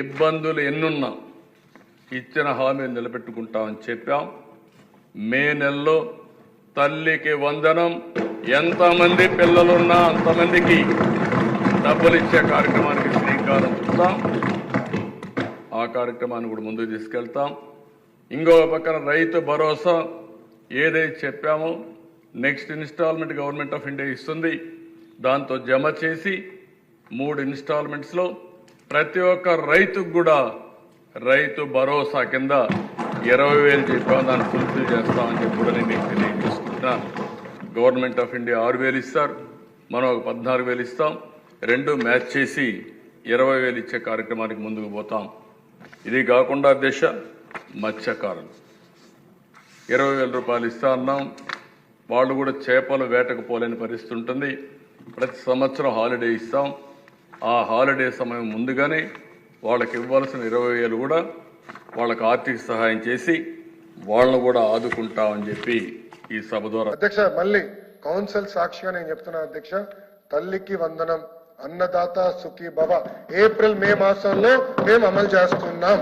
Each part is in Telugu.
ఇబ్బందులు ఎన్నున్నా ఇచ్చిన హామీ నిలబెట్టుకుంటామని చెప్పాం. మే నెలలో తల్లికి వందనం ఎంతమంది పిల్లలున్నా అంతమందికి డబ్బులు ఇచ్చే కార్యక్రమానికి శ్రీకారం చుడతాం ఆ కార్యక్రమాన్ని కూడా ముందుకు తీసుకెళ్తాం. ఇంకో పక్కన రైతు భరోసా ఏదైతే చెప్పామో next installment government of India ఇస్తుంది. దాంతో జమ చేసి మూడు ఇన్స్టాల్మెంట్స్లో ప్రతి ఒక్క రైతుకు కూడా రైతు భరోసా కింద ఇరవై వేలు చెప్పాం దాన్ని ఫుల్ఫిల్ చేస్తామని చెప్పి కూడా నేను మీకు తెలియజేసుకుంటున్నాను గవర్నమెంట్ ఆఫ్ ఇండియా ఆరు వేలు ఇస్తారు మనం ఒక పద్నాలుగు వేలు ఇస్తాం. రెండు మ్యాచ్ చేసి ఇరవై వేలు ఇచ్చే కార్యక్రమానికి ముందుకు పోతాం. ఇది కాకుండా దిశ మత్స్యకారులు. ఇరవై వేల రూపాయలు ఇస్తా అన్నాం. వాళ్ళు కూడా చేపలు వేటకు పోలేని పరిస్థితి ఉంటుంది. ప్రతి సంవత్సరం హాలిడే ఇస్తాం. ఆ హాలిడే సమయం ముందుగానే వాళ్ళకి ఇవ్వాల్సిన ఇరవై వేలు కూడా వాళ్ళకి ఆర్థిక సహాయం చేసి వాళ్ళను కూడా ఆదుకుంటామని చెప్పి ఈ సభ ద్వారా అధ్యక్ష మళ్ళీ కౌన్సిల్ సాక్షిగా నేను చెప్తున్నా అధ్యక్ష తల్లికి వందనం అన్నదాత సుఖీ భవ ఏప్రిల్ మే మాసంలో మేము అమలు చేస్తున్నాం.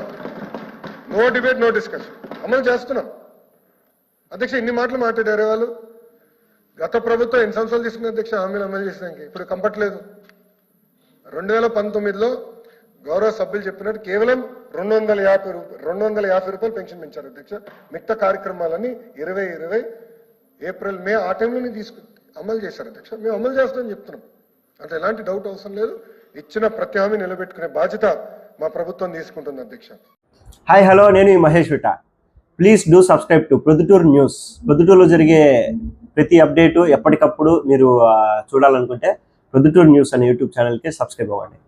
నో డిబేట్ నో డిస్కషన్ అమలు చేస్తున్నాం. అధ్యక్ష ఇన్ని మాటలు మాట్లాడారు వాళ్ళు? గత ప్రభుత్వం ఎన్ని సంవత్సరాలు తీసుకున్న అధ్యక్ష హామీలు అమలు చేసినాక ఇప్పుడు కంపట్లేదు రెండు వేల పంతొమ్మిదిలో గౌరవ సభ్యులు చెప్పినట్టు కేవలం రెండు వందల యాభై రూపాయలు రెండు వందల యాభై రూపాయలు పెన్షన్ పెంచారు అధ్యక్ష. మిగతా కార్యక్రమాలన్నీ ఇరవై ఇరవై ఏప్రిల్ మే ఆ టైంలోనే తీసుకు అమలు చేశారు అధ్యక్ష. మేము అమలు చేస్తామని చెప్తున్నాం. అంటే ఎలాంటి డౌట్ అవసరం లేదు. ఇచ్చిన ప్రతి హామీ నిలబెట్టుకునే బాధ్యత మా ప్రభుత్వం తీసుకుంటుంది అధ్యక్ష. హాయ్ హలో నేను ఈ Mahesh విట. Please do subscribe to Proddatur news ప్రొద్దుటూరులో జరిగే ప్రతి అప్డేటు ఎప్పటికప్పుడు మీరు చూడాలనుకుంటే ప్రొద్దుటూరు న్యూస్ అనే యూట్యూబ్ ఛానల్కి సబ్స్క్రైబ్ అవ్వండి